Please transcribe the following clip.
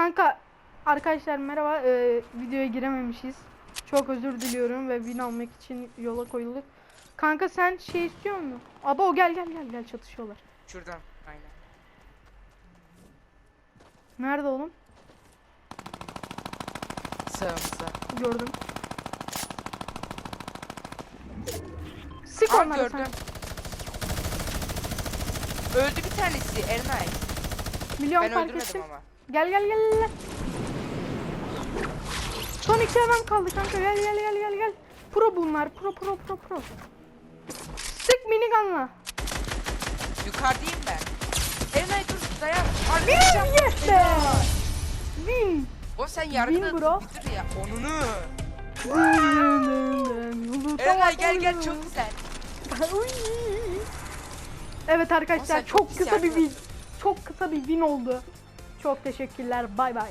Kanka arkadaşlar merhaba. Ee, videoya girememişiz. Çok özür diliyorum ve win almak için yola koyulduk. Kanka sen şey istiyor musun? Abo gel gel gel gel çatışıyorlar. Şuradan. Aynen. Nerede oğlum? Sağımızda. Gördüm. Sık Aa onları gördüm. sen. Öldü bir tanesi Ernay. Milyon Ben fark öldürmedim ettim. ama. Gel gel gel gel. Son iki adam kaldı kanka gel gel gel gel gel. Pro bunlar pro pro pro pro. Sık minigunla. Yukarıdayım ben. Ernay dur dayan. Win Arkadaşlar. yes be. Win. O sen yargıda Win bro. bitir ya. Onunu. Ernay gel gel çok güzel. Evet arkadaşlar çok kısa bir win. Çok kısa bir win oldu. Çok teşekkürler. Bay bay.